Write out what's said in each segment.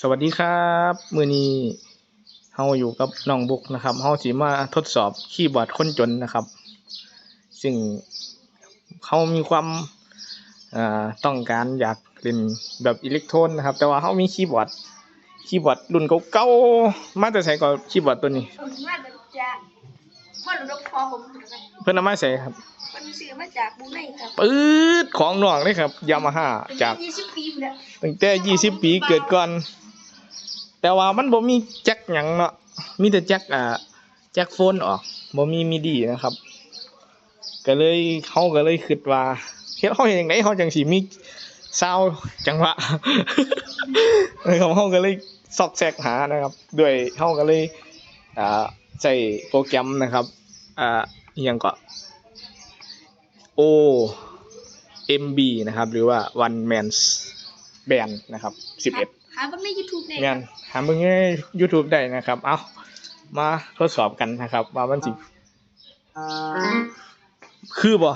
สวัสดีครับมือนี้เฮาอยู่กับน้องบุกนะครับเฮาสิมาทดสอบคีย์บอร์ดคนจนนะครับ ซึ่งเขามีความอ่าต้องการอยากเล่นแบบอิเล็กโทรนนะครับ แต่ว่าเขามีคีย์บอร์ดคีย์บอร์ดรุ่นเก่าๆมาแต่ใส่ก็คีย์บอร์ดตัวนี้ผมว่ามันจะว่าหนูรกพอผมถูกไหมเพิ่นเอามาใส่ครับมันซื้อมาจากบูไนครับปื๊ดของน้องเลยครับยามาฮ่าเป็นจากยี่สิบปีแล้วตั้งแต่ยี่สิบปีเกิดก่อน แต่ว่ามันบ่มีแจ็คหยังเนาะมีแต่แจ็คอ่าแจ็คโฟนออกบ่มีมิดีนะครับ ก็เลยเขาก็เลยคิดว่าเฮ็ดเฮาเฮ็ดจังไดเฮาจังสิมีซาวจังหวะนะครับเฮาก็เลยซอกแซกหานะครับ ด้วยเฮาก็เลยอ่าใช้โปรแกรมนะครับอ่าอิหยังก็ O MB นะครับ หรือว่า One Man's Band นะครับ 11 หาบ้างในยูทูบเนี่ยงานหาเบิ่งใน YouTube ได้นะครับ เอามาทดสอบกันนะครับ ว่ามันสิคือบ่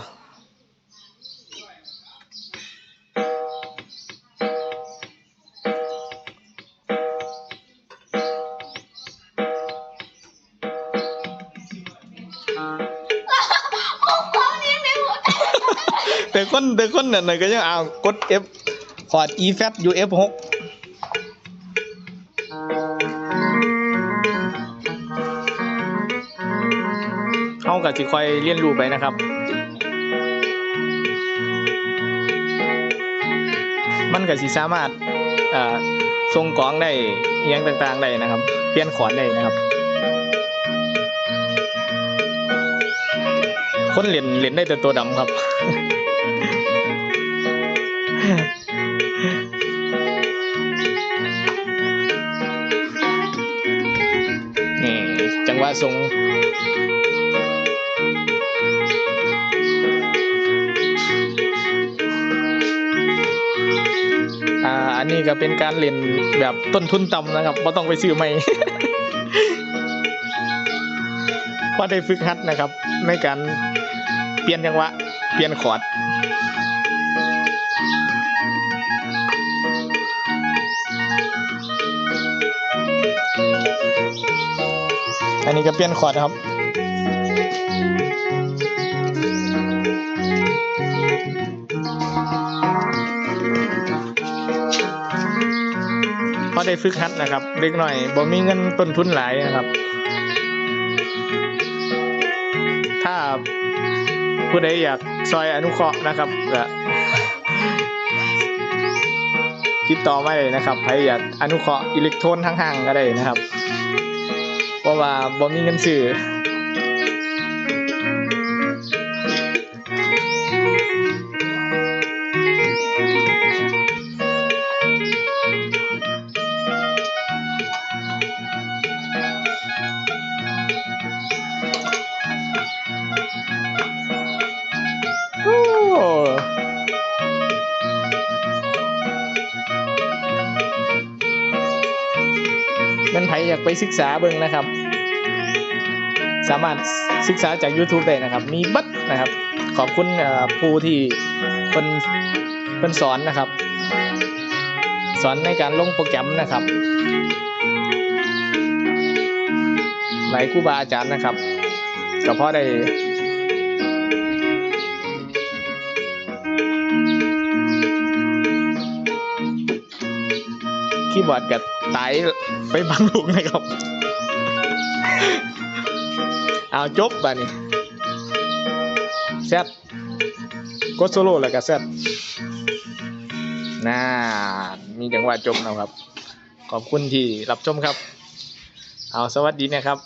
แต่คนแต่คนนั่นน่ะก็ยังเอากด F คอร์ด E flat U F6 เขาก็สิคอยเรียนรู้ไปนะครับ มันก็สิสามารถอ่อทรงกลองได้อหยังต่างๆได้นะครับ เปลี่ยนขอร์ดได้นะครับ คนเล่นเล่นได้แต่ตัวดำครับ งหวะทรงอันนี้ก็เป็นการเล่นแบบต้นทุนต่ำนะครับไม่ต้องไปซื้อใหม่พอได้ฝึกหัดนะครับ ในการเปลี่ยนจังหวะ เปลี่ยนคอร์ด อันนี้ก็เปลี่ยนคอร์ดครับพอได้ฝึกหัดนะครับเด็กหน่อยบ่มีเงินต้นทุนหลายนะครับ ถ้าผู้ใดอยากซอยอนุเคราะห์นะครับก็ติดต่อมาเลยนะครับใครอยากอนุเคราะห์อิเล็กโทรนทั้งห้างก็ได้นะครับ ว่าบ่มีเงินซื้อโอ้มันไผอยากไปศึกษาเบิ่งนะครับ สามารถศึกษาจาก YouTube ได้นะครับ มีบัดนะครับ ขอบคุณผู้ที่เพิ่นเพิ่นสอนนะครับ สอนในการลงโปรแกรมนะครับ หลายครูบาอาจารย์นะครับก็พอได้คีย์บอร์ดกับไตไปบางลูกนะครับ เอาจบป่ะนี่เซตกดโซโล่แล้วก็เซตน่ามีจังหวะจบนะครับ ขอบคุณที่รับชมครับ เอาสวัสดีนะครับ